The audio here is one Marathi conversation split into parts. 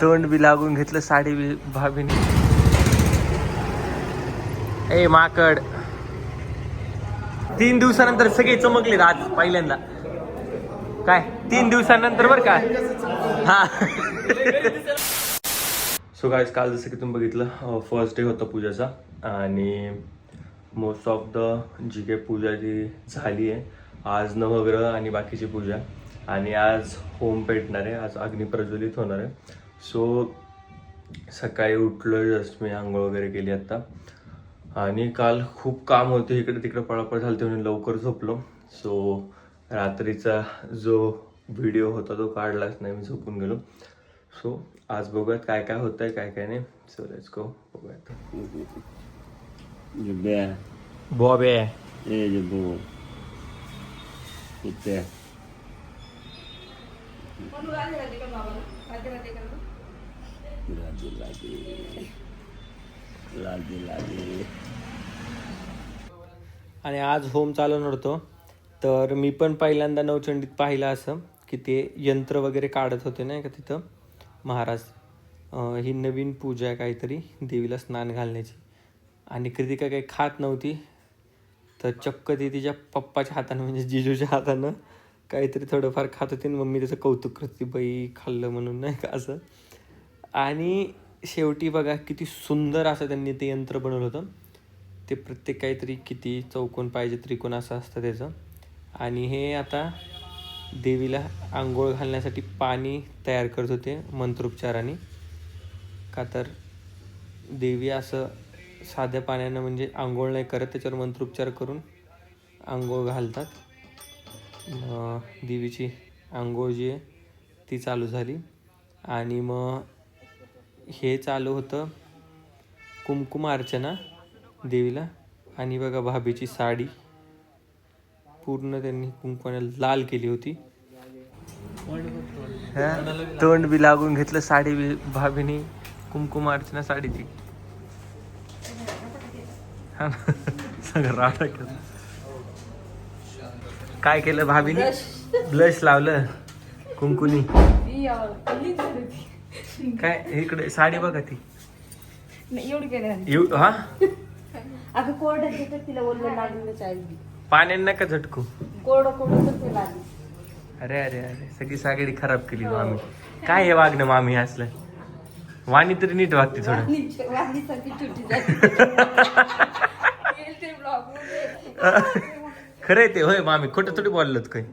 तोंड बी लागून घेतलं साडी बी भाभीने. ए माकड. तीन दिवसानंतर सगळे चमकलेत आज पहिल्यांदा. काय? तीन दिवसानंतर बर का? हा. सो गायज काल जसं की तुम्ही बघितलं फर्स्ट डे होता पूजाचा आणि मोस्ट ऑफ द जी काही पूजा जी झाली आहे आज नवग्रह आणि बाकीची पूजा. आणि आज होम पेटणार आहे आज अग्नी प्रज्वलित होणार आहे. सो सकाळी उठलो जस्ट मी आंघोळ वगैरे केली आता. आणि काल खूप काम होते इकडे तिकडे पळापळ झाली म्हणून लवकर झोपलो. सो रात्रीचा जो व्हिडिओ होता तो काढलाच नाही मी झोपून गेलो. सो आज बघूयात काय काय होतंय काय काय नाही. सो लेट्स गो बघूयात. बॉबे आणि आज होम चालवणार होतो तर मी पण पहिल्यांदा नवचंडीत पाहिलं असं की ते यंत्र वगैरे काढत होते नाही का तिथं? महाराज ही नवीन पूजा आहे काहीतरी देवीला स्नान घालण्याची. आणि कृतिका काही खात नव्हती तर चक्क ती तिच्या पप्पाच्या हातानं म्हणजे जिजूच्या हातानं काहीतरी थोडंफार खात होती आणि मम्मी त्याचं कौतुक करते बाई खाल्लं म्हणून नाही का असं. आणि शेवटी बघा किती सुंदर असं त्यांनी ते यंत्र बनवलं होतं. ते प्रत्येक काहीतरी किती चौकोन पाहिजे त्रिकोण असं असतं त्याचं. आणि हे आता देवीला आंघोळ घालण्यासाठी पाणी तयार करत होते मंत्रोपचाराने. का तर देवी असं साध्या पाण्यानं म्हणजे आंघोळ नाही करत त्याच्यावर मंत्रोपचार करून आंघोळ घालतात. देवीची आंघोळ जी आहे ती चालू झाली. आणि मग हे चालू होतं कुमकुम अर्चना देवीला. आणि बघा भाभीची साडी. पूर्ण त्यांनी कुंकवाने लाल केली होती. तोंड बी लागून घेतलं साडी बी भाभीने कुमकुम अर्चना साडीची. हा सगळं राडा केलं. काय केलं भाभीने? ब्लश लावलं. कुंकुनी. काय? इकडे साडी बघा ती. एवढी हा? पाण्याने नका झटकू. कोरडं कोरडं अरे अरे अरे. सगळी सागडी खराब केली मामी काय हे वागणं मामी असलं? वाणी तरी नीट वागते थोडं. खरंय ते होय मामी. खोटं थोडी बोललोत काही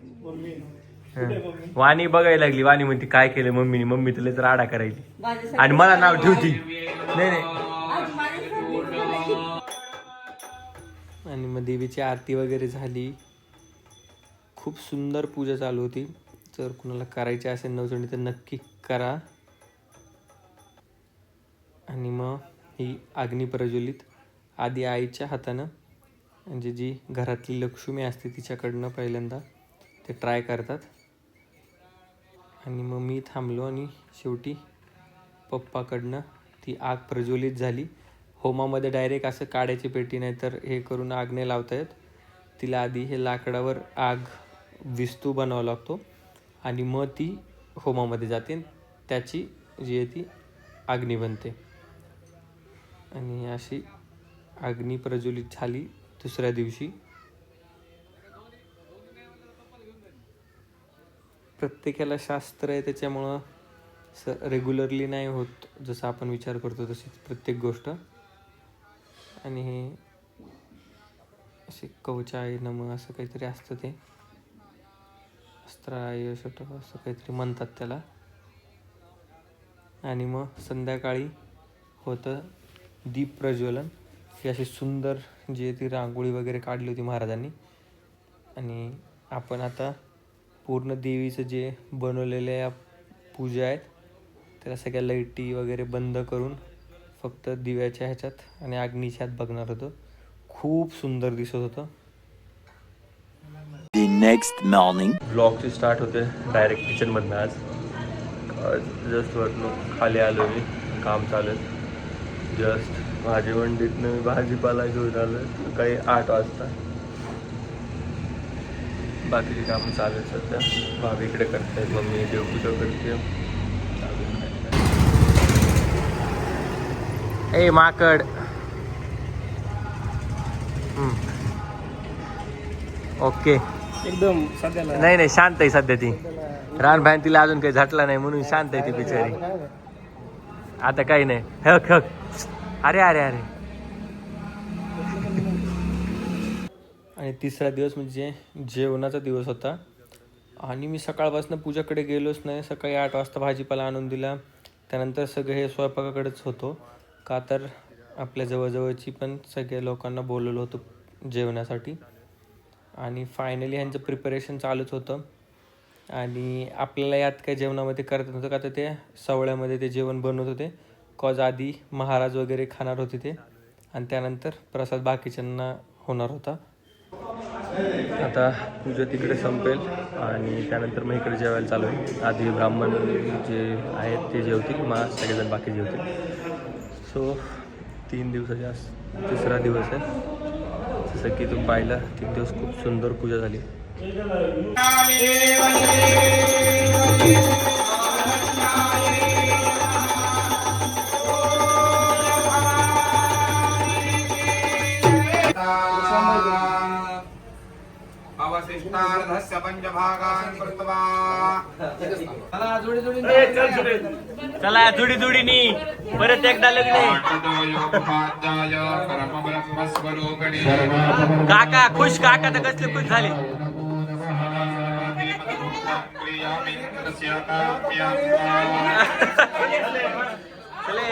हं. वाणी बघायला लागली. वाणी म्हणते काय केलं मम्मीने? मम्मी तुला तर आडा करायची आणि मला नाव ठेवती नाही नाही. आणि मग देवीची आरती वगैरे झाली. खूप सुंदर पूजा चालू होती. जर कुणाला करायची असेल नवचंडी तर नक्की करा. आणि मग ही अग्नी प्रज्वलित आधी आईच्या हातानं म्हणजे जी घरातली लक्ष्मी असते तिच्याकडनं पहिल्यांदा ते ट्राय करतात. आणि मग मी थांबलो आणि शेवटी पप्पाकडनं ती आग प्रज्वलित झाली. होमामध्ये डायरेक्ट असं काड्याची पेटी नाही तर हे करून आग नाही लावता येत तिला आधी हे लाकडावर आग विस्तू बनावा लागतो. आणि मग ती होमामध्ये जाते त्याची जी आहे ती अग्नी बनते. आणि अशी अग्नी प्रज्वलित झाली. दुसऱ्या दिवशी. प्रत्येकाला शास्त्र आहे त्याच्यामुळं स रेग्युलरली नाही होत जसं आपण विचार करतो तशीच प्रत्येक गोष्ट. आणि हे असे कवचाय नम असं काहीतरी असतं ते. अस्त्राय शट असं काहीतरी म्हणतात त्याला. आणि मग संध्याकाळी होतं दीप प्रज्वलन. ही अशी सुंदर जी आहे ती रांगोळी वगैरे काढली होती महाराजांनी. आणि आपण आता पूर्ण देवीचं जे बनवलेल्या पूजा आहेत त्याला सगळ्या लाईटी वगैरे बंद करून फक्त दिव्याच्या ह्याच्यात आणि अग्नीच्या ह्यात बघणार होतो. खूप सुंदर दिसत होतं. The next morning. ब्लॉगची स्टार्ट होते डायरेक्ट किचनमधनं आज. जस्ट वरलो खाली आलो मी काम चालू आहे जस्ट भाजी मंडीतनं मी भाजीपाला घेऊन आलो सकाळी आठ वाजता. बाकीचे काम चालू आहेत सध्या. भाभी इकडे करताय मग मी देवपूजा करते. ए माकड. ओके. एकदम सध्याला. नाही नाही शांत आहे सध्या ती. रानभान तिला अजून काही झटला नाही म्हणून शांत आहे ती बिचारी आता काही नाही. हक हक. अरे अरे अरे. आणि तिसरा दिवस म्हणजे जेवणाचा दिवस होता. आणि मी सकाळपासून पूजाकडे गेलोच नाही. सकाळी आठ वाजता भाजीपाला आणून दिला. त्यानंतर सगळं हे स्वयंपाकाकडेच होतो. का तर आपल्या जवळजवळची पण सगळ्या लोकांना बोलवलं होतं जेवणासाठी. आणि फायनली ह्यांचं प्रिपरेशन चालूच होतं. आणि आपल्याला यात काय जेवणामध्ये करत नव्हतं. का तर ते सवळ्यामध्ये ते जेवण बनवत होते. कॉज आधी महाराज वगैरे खाणार होते ते. आणि त्यानंतर प्रसाद बाकीच्यांना होणार होता. आता पूजा तिकडे संपेल आणि त्यानंतर मग इकडे जेवायला चालू आहे. आधी ब्राह्मण जे आहेत ते जेवतील मग सगळेजण बाकी जेवतील. सो तीन दिवसाच्या तिसरा दिवस आहे. जसं की तुम्ही पाहिलं तीन दिवस खूप सुंदर पूजा झाली. अवशिष्टार्धस्य पञ्चभागान् कृत्वा। चला जुडी जुडीनी. परत एकदा लग्न काका खुश काका तर कसले खुश झाले? चले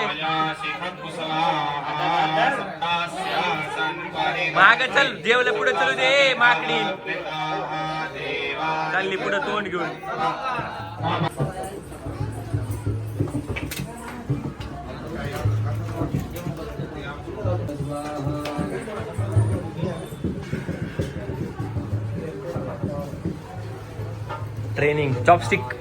माग चल जेवलं पुढे चलू दे माकडी. चालली पुढे तोंड घेऊन. ट्रेनिंग चॉपस्टिक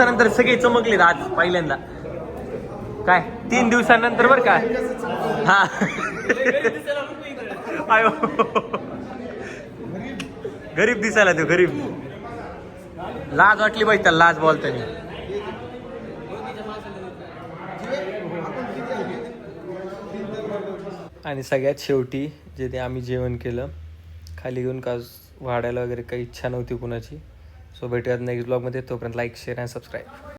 दिवसानंतर सगळे चमकले आज पहिल्यांदा. काय? तीन दिवसानंतर बर काय हा. आयो. गरीब दिसायला तो गरीब. लाज वाटली पाहिजे त्याला लाज बोलताना. आणि सगळ्यात शेवटी जे ते आम्ही जेवण केलं खाली घेऊन का वाढायला वगैरे काही इच्छा नव्हती कुणाची. सो भेटूयात नेक्स्ट ब्लॉगमध्ये तोपर्यंत लाईक शेअर अँड सबस्क्राईब